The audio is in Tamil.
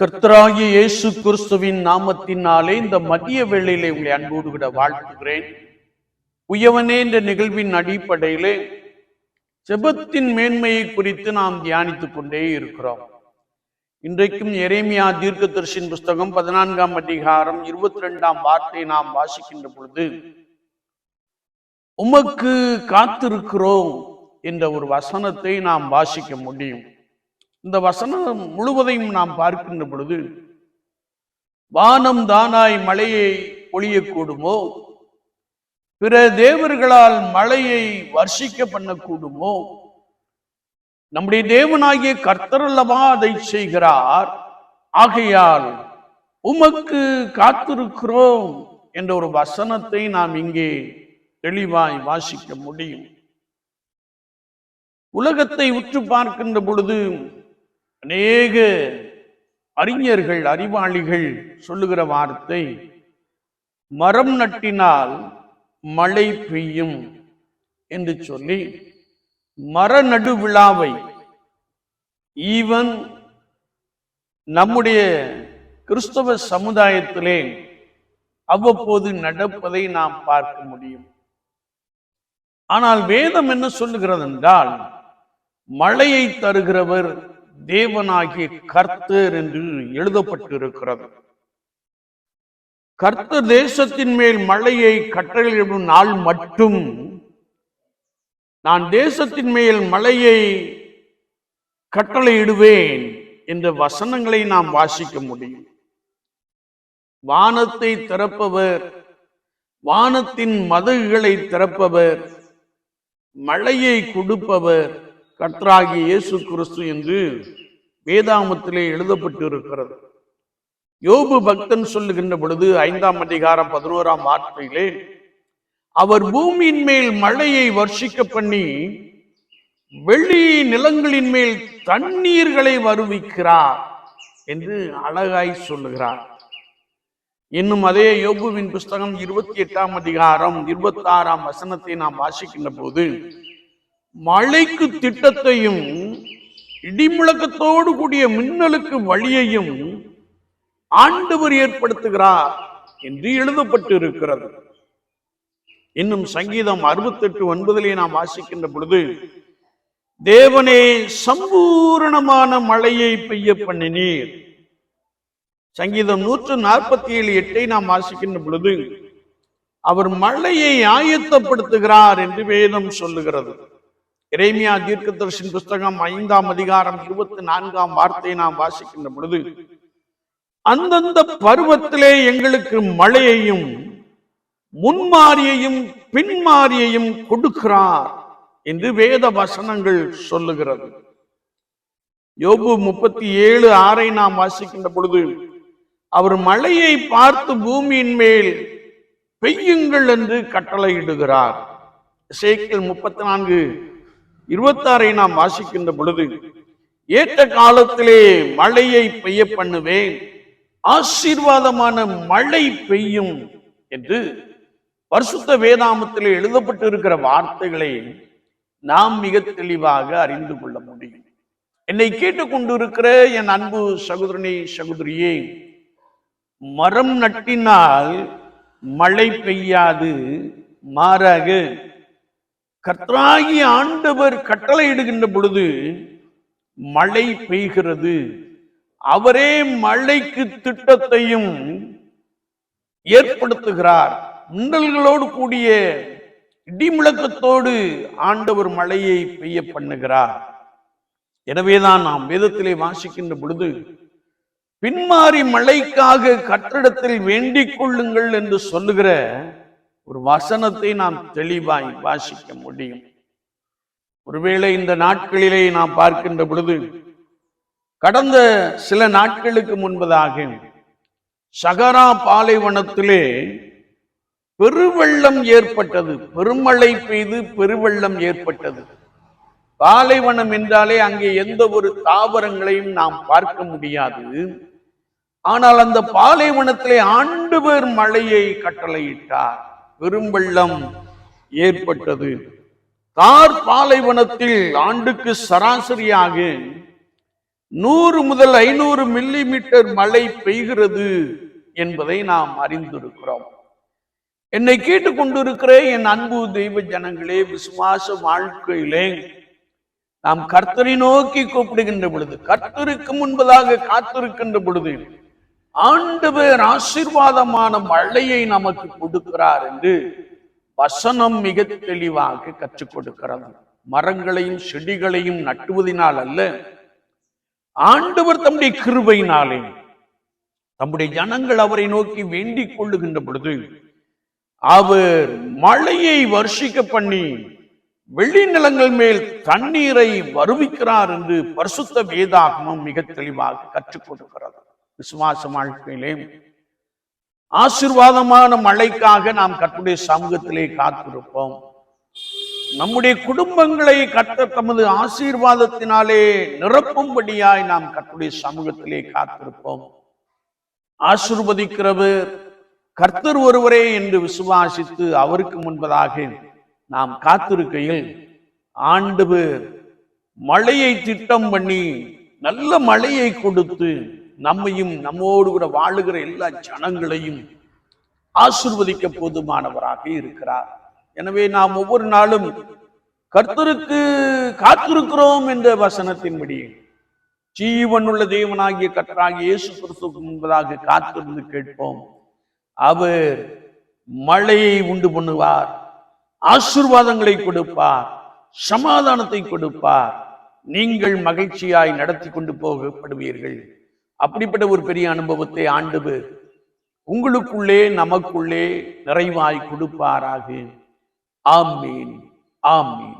கர்த்தராகிய இயேசு கிறிஸ்துவின் நாமத்தினாலே இந்த மதிய வேளையிலே உங்களை அன்போடு விட வாழ்த்துகிறேன். உயவனே என்ற நிகழ்வின் அடிப்படையிலே செபத்தின் மேன்மையை குறித்து நாம் தியானித்துக் கொண்டே இருக்கிறோம். இன்றைக்கும் எரேமியா தீர்க்கதரிசின் புஸ்தகம் பதினான்காம் அதிகாரம் இருபத்தி ரெண்டாம் வார்த்தை நாம் வாசிக்கின்ற பொழுது உமக்கு காத்திருக்கிறோம் என்ற ஒரு வசனத்தை நாம் வாசிக்க முடியும். இந்த வசனம் முழுவதையும் நாம் பார்க்கின்ற பொழுது வானம் தானாய் மழையை பொழியக்கூடுமோ பிற தேவர்களால் மழையை வர்ஷிக்க பண்ணக்கூடுமோ நம்முடைய தேவனாகிய கர்த்தர் அல்லவா அதை செய்கிறார்? ஆகையால் உமக்கு காத்திருக்கிறோம் என்ற ஒரு வசனத்தை நாம் இங்கே தெளிவாய் வாசிக்க முடியும். உலகத்தை உற்று பார்க்கின்ற பொழுது அநேக அறிஞர்கள் அறிவாளிகள் சொல்லுகிற வார்த்தை மரம் நட்டினால் மழை பெய்யும் என்று சொல்லி மர நடு விழாவை ஈவன் நம்முடைய கிறிஸ்தவ சமுதாயத்திலே அவ்வப்போது நடப்பதை நாம் பார்க்க முடியும். ஆனால் வேதம் என்ன சொல்லுகிறது என்றால் மழையை தருகிறவர் தேவனாகிய கர்த்தர் என்று எழுதப்பட்டிருக்கிறது. கர்த்தர் தேசத்தின் மேல் மழையை கட்டளையிடும் நாள் மட்டும். நான் தேசத்தின் மேல் மழையை கட்டளையிடுவேன் என்ற வசனங்களை நாம் வாசிக்க முடியும். வானத்தை திறப்பவர் வானத்தின் மதகுகளை திறப்பவர் மழையை கொடுப்பவர் கர்த்தராகிய இயேசு கிறிஸ்து என்று வேதாமத்திலே எழுதப்பட்டு இருக்கிறது யோபு பக்தன் சொல்லுகின்ற பொழுது ஐந்தாம் அதிகாரம் பதினோராம் வார்த்தையிலே அவர் பூமியின் மேல் மழையை வர்ஷிக்க பண்ணி வெள்ளி நிலங்களின் மேல் தண்ணீர்களை வருவிக்கிறார் என்று அழகாய் சொல்லுகிறார். இன்னும் அதே யோபுவின் புஸ்தகம் இருபத்தி எட்டாம் அதிகாரம் இருபத்தி ஆறாம் வசனத்தை நாம் வாசிக்கின்ற போது மழைக்கு திட்டத்தையும் இடிமுழக்கத்தோடு கூடிய மின்னலுக்கு வழியையும் ஆண்டவர் ஏற்படுத்துகிறார் என்று எழுதப்பட்டு இருக்கிறது இன்னும் சங்கீதம் அறுபத்தெட்டு ஒன்பதிலே நாம் வாசிக்கின்ற பொழுது தேவனே சம்பூரணமான மழையை பெய்ய பண்ணினீர். சங்கீதம் நூற்று நாற்பத்தி ஏழு எட்டை நாம் வாசிக்கின்ற பொழுது அவர் மழையை ஆயத்தப்படுத்துகிறார் என்று வேதம் சொல்லுகிறது. இறைமியா தீர்க்கதர்ஷின் புஸ்தகம் ஐந்தாம் அதிகாரம் இருபத்தி நான்காம் வார்த்தையை நாம் வாசிக்கின்ற பொழுது அந்தந்த பருவத்திலே எங்களுக்கு மழையையும் முன்மாரியையும் பின்மாரியையும் கொடுக்கிறார் என்று வேத வசனங்கள் சொல்லுகிறது. யோபு முப்பத்தி ஏழு ஆறை நாம் வாசிக்கின்ற பொழுது அவர் மழையை பார்த்து பூமியின் மேல் பெய்யுங்கள் என்று கட்டளையிடுகிறார். சேக்கில் முப்பத்தி நான்கு இருபத்தாறை நாம் வாசிக்கின்ற பொழுது ஏற்ற காலத்திலே மழையை பெய்ய பண்ணுவேன் ஆசீர்வாதமான மழை பெய்யும் என்று பரிசுத்த வேதாமத்தில் எழுதப்பட்டு இருக்கிற வார்த்தைகளை நாம் மிக தெளிவாக அறிந்து கொள்ள முடியும். என்னை கேட்டுக்கொண்டிருக்கிற என் அன்பு சகோதரனே சகோதரியே மரம் நட்டினால் மழை பெய்யாது மாறாக கர்த்தராகி ஆண்டவர் கட்டளையிடுகின்ற பொழுது மழை பெய்கிறது. அவரே மழைக்கு திட்டத்தையும் ஏற்படுத்துகிறார். மின்னல்களோடு கூடிய இடிமுழக்கத்தோடு ஆண்டவர் மழையை பெய்ய பண்ணுகிறார். எனவேதான் நாம் வேதத்திலே வாசிக்கின்ற பொழுது பின்மாறி மழைக்காக கட்டிடத்தில் வேண்டிக் கொள்ளுங்கள் என்று சொல்லுகிற ஒரு வசனத்தை நாம் தெளிவாய் வாசிக்க முடியும். ஒருவேளை இந்த நாட்களிலே நாம் பார்க்கின்ற பொழுது கடந்த சில நாட்களுக்கு முன்பதாக சகரா பாலைவனத்திலே பெருவெள்ளம் ஏற்பட்டது. பெருமழை பெய்து பெருவெள்ளம் ஏற்பட்டது. பாலைவனம் என்றாலே அங்கே எந்த ஒரு தாவரங்களையும் நாம் பார்க்க முடியாது. ஆனால் அந்த பாலைவனத்திலே ஆண்டு பேர் மழையை கட்டளையிட்டார். பெரும்பள்ளம் ஏற்பட்டது. தார் பாலைவனத்தில் ஆண்டுக்கு சராசரியாக நூறு முதல் ஐநூறு மில்லி மீட்டர் மழை பெய்கிறது என்பதை நாம் அறிந்திருக்கிறோம். என்னை கேட்டுக்கொண்டிருக்கிற என் அன்பு தெய்வ ஜனங்களே விசுவாச வாழ்க்கையிலே நாம் கர்த்தரை நோக்கி கூப்பிடுகின்ற பொழுது கர்த்தருக்கு முன்பதாக காத்திருக்கின்ற பொழுது ஆண்டவர் ஆசீர்வாதமான மழையை நமக்கு கொடுக்கிறார் என்று வசனம் மிக தெளிவாக கற்றுக் கொடுக்கிறது. மரங்களையும் செடிகளையும் நட்டுவதினால் அல்ல ஆண்டவர் தம்முடைய கிருபையினாலே தம்முடைய ஜனங்கள் அவரை நோக்கி வேண்டிக் கொள்ளுகின்ற பொழுது அவர் மழையை வருஷிக்க பண்ணி வெளிநிலங்கள் மேல் தண்ணீரை வருவிக்கிறார் என்று பரிசுத்த வேதாகமம் மிக தெளிவாக கற்றுக் கொடுக்கிறது. விசுவாச வாழ்க்கையிலே ஆசிர்வாதமான மழைக்காக நாம் கத்துடைய சமூகத்திலே காத்திருப்போம். நம்முடைய குடும்பங்களை கத்த தமது ஆசீர்வாதத்தினாலே நிரப்பும்படியாய் நாம் கத்துடைய சமூகத்திலே காத்திருப்போம். ஆசிர்வதிக்கிறவர் கர்த்தர் ஒருவரே என்று விசுவாசித்து அவருக்கு முன்பதாக நாம் காத்திருக்கையில் ஆண்டவர் மழையை திட்டம் பண்ணி நல்ல மழையை கொடுத்து நம்மையும் நம்மோடு கூட வாழுகிற எல்லா ஜனங்களையும் ஆசிர்வதிக்க போதுமானவராக இருக்கிறார். எனவே நாம் ஒவ்வொரு நாளும் கர்த்தருக்கு காத்திருக்கிறோம் என்ற வசனத்தின்படி ஜீவனுள்ள தேவனாகிய கர்த்தராகிய இயேசு கிறிஸ்துக்கு முன்பதாக காத்திருந்து கேட்போம். அவர் மழையை உண்டு பண்ணுவார் ஆசிர்வாதங்களை கொடுப்பார் சமாதானத்தை கொடுப்பார். நீங்கள் மகிழ்ச்சியாய் நடத்தி கொண்டு போகப்படுவீர்கள். அப்படிப்பட்ட ஒரு பெரிய அனுபவத்தை ஆண்டு உங்களுக்குள்ளே நமக்குள்ளே நிறைவாய் கொடுப்பாராக. ஆமீன். ஆமீன்.